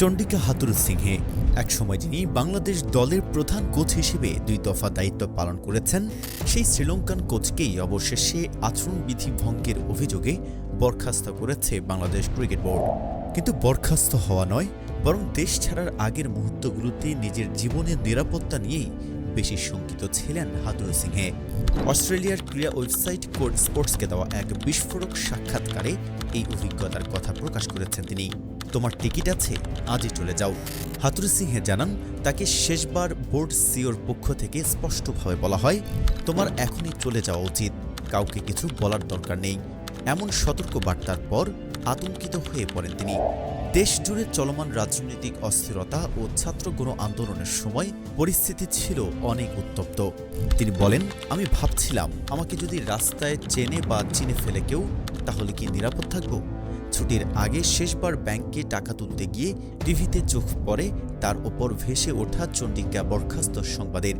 চণ্ডিকা হাতুর সিংহে একসময় যিনি বাংলাদেশ দলের প্রধান কোচ হিসেবে দুই দফা দায়িত্ব পালন করেছেন, সেই শ্রীলঙ্কান কোচকেই অবশেষে আচরণবিধি ভঙ্গের অভিযোগে বরখাস্ত করেছে বাংলাদেশ ক্রিকেট বোর্ড। কিন্তু বরখাস্ত হওয়া নয়, বরং দেশ ছাড়ার আগের মুহূর্তগুলোতে নিজের জীবনের নিরাপত্তা নিয়েই বেশি শঙ্কিত ছিলেন হাতুর সিংহে। অস্ট্রেলিয়ার ক্রীড়া ওয়েবসাইট কোড স্পোর্টসকে দেওয়া এক বিস্ফোরক সাক্ষাৎকারে এই অভিজ্ঞতার কথা প্রকাশ করেছেন তিনি। তোমার টিকিট আছে, আজই চলে যাও। হাতুর সিংহে জানান, তাকে শেষবার বোর্ড সিওর পক্ষ থেকে স্পষ্টভাবে বলা হয়, তোমার এখনই চলে যাওয়া উচিত, কাউকে কিছু বলার দরকার নেই। এমন সতর্ক বার্তার পর আতঙ্কিত হয়ে পড়েন তিনি। দেশ জুড়ে চলমান রাজনৈতিক অস্থিরতা ও ছাত্র গণ আন্দোলনের সময় পরিস্থিতি ছিল অনেক উত্তপ্ত। তিনি বলেন, আমি ভাবছিলাম, আমাকে যদি রাস্তায় চেনে বা চিনে ফেলে কেউ, তাহলে কি নিরাপদ থাকব? ছুটির আগে শেষবার ব্যাংকে টাকা তুলতে গিয়ে টিভিতে চোখ পড়ে, তার ওপর ভেসে ওঠা চণ্ডিকা বরখাস্ত সংবাদের।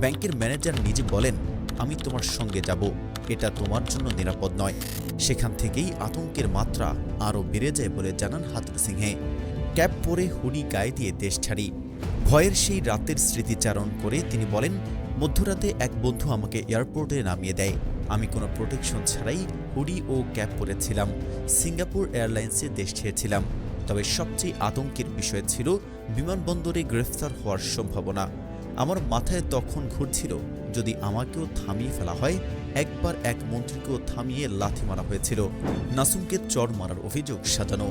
ব্যাংকের ম্যানেজার নিজে বলেন আমি তোমার সঙ্গে যাব। এটা তোমার জন্য নিরাপদ নয়। সেখান থেকেই আতঙ্কের মাত্রা আরও বেড়ে যায় বলে জানান হাতুর সিংহে। ক্যাব পরে হুডি গায়ে দিয়ে দেশ ছাড়ি। ভয়ের সেই রাতের স্মৃতিচারণ করে তিনি বলেন, মধ্যরাতে এক বন্ধু আমাকে এয়ারপোর্টে নামিয়ে দেয়। আমি কোনো প্রোটেকশন ছাড়াই হুডি ও ক্যাব পরেছিলাম সিঙ্গাপুর এয়ারলাইন্সে দেশ ছেড়েছিলাম। তবে সবচেয়ে আতঙ্কের বিষয় ছিল, বিমানবন্দরে গ্রেফতার হওয়ার সম্ভাবনা। আমার মাথায় তখন ঘুরছিল যদি আমাকেও থামিয়ে ফেলা হয়, একবার এক মন্ত্রীকেও থামিয়ে লাথি মারা হয়েছিল। নাসুমকে চর মারার অভিযোগ সাজানো।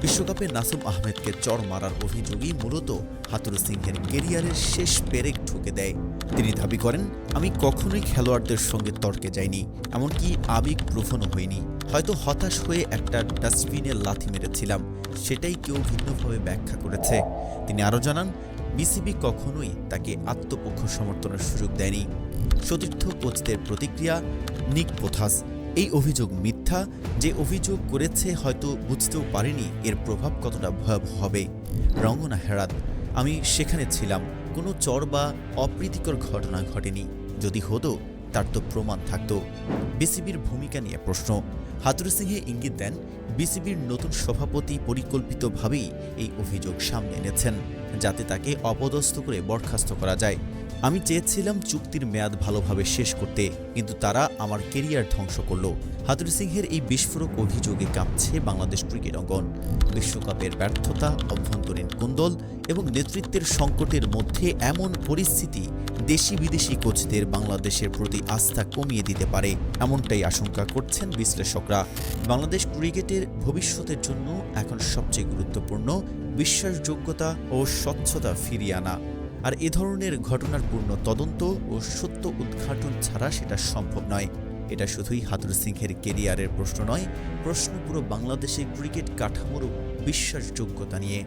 বিশ্বকাপে নাসুম আহমেদকে চর মারার অভিযোগই মূলত হাতুর সিংহের কেরিয়ারের শেষ পেরেক ঠুকে দেয়। তিনি দাবি করেন, আমি কখনোই খেলোয়াড়দের সঙ্গে তর্কে যাইনি, এমনকি আবেগ প্রবণও হইনি। হয়তো হতাশ হয়ে একটা ডাস্টবিনে লাথি মেরেছিলাম, সেটাই কেউ ভিন্নভাবে ব্যাখ্যা করেছে। তিনি আরও জানান বিসিবি কখনোই তাকে আত্মপক্ষ সমর্থনের সুযোগ দেয়নি। সতীর্থ কোচদের প্রতিক্রিয়া, নিক পোথাস, এই অভিযোগ মিথ্যা, যে অভিযোগ করেছে হয়তো বুঝতেও পারেনি এর প্রভাব কতটা ভয়াবহ হবে। রঙ্গনা হেরাত, আমি সেখানে ছিলাম, কোনো চর বা অপ্রীতিকর ঘটনা ঘটেনি। যদি হতো, তার তো প্রমাণ থাকতো। বিসিবির ভূমিকা নিয়ে প্রশ্ন হাতুর সিংহে ইঙ্গিত দেন বিসিবির নতুন সভাপতি পরিকল্পিতভাবেই এই অভিযোগ সামনে এনেছেন, যাতে তাকে অপদস্থ করে বরখাস্ত করা যায়। আমি চেয়েছিলাম চুক্তির মেয়াদ ভালোভাবে শেষ করতে, কিন্তু তারা আমার কেরিয়ার ধ্বংস করল। হাতুর সিংহের এই বিস্ফোরক অভিযোগে কাঁপছে বাংলাদেশ ক্রিকেট অঙ্গন। বিশ্বকাপের ব্যর্থতা, অভ্যন্তরীণ কুন্দল এবং নেতৃত্বের সংকটের মধ্যে এমন পরিস্থিতি দেশি বিদেশি কোচদের বাংলাদেশের প্রতি আস্থা কমিয়ে দিতে পারে, এমনটাই আশঙ্কা করছেন বিশ্লেষকরা। বাংলাদেশ ক্রিকেটের ভবিষ্যতের জন্য এখন সবচেয়ে গুরুত্বপূর্ণ, বিশ্বাসযোগ্যতা ও স্বচ্ছতা ফিরিয়ে আনা। আর এ ধরনের ঘটনার পূর্ণ তদন্ত ও সত্য উদ্ঘাটন ছাড়া সেটা সম্ভব নয়। এটা শুধুই হাতুর সিংহের কেরিয়ারের প্রশ্ন নয়, প্রশ্ন পুরো বাংলাদেশের ক্রিকেট কাঠামোর বিশ্বাসযোগ্যতা নিয়ে।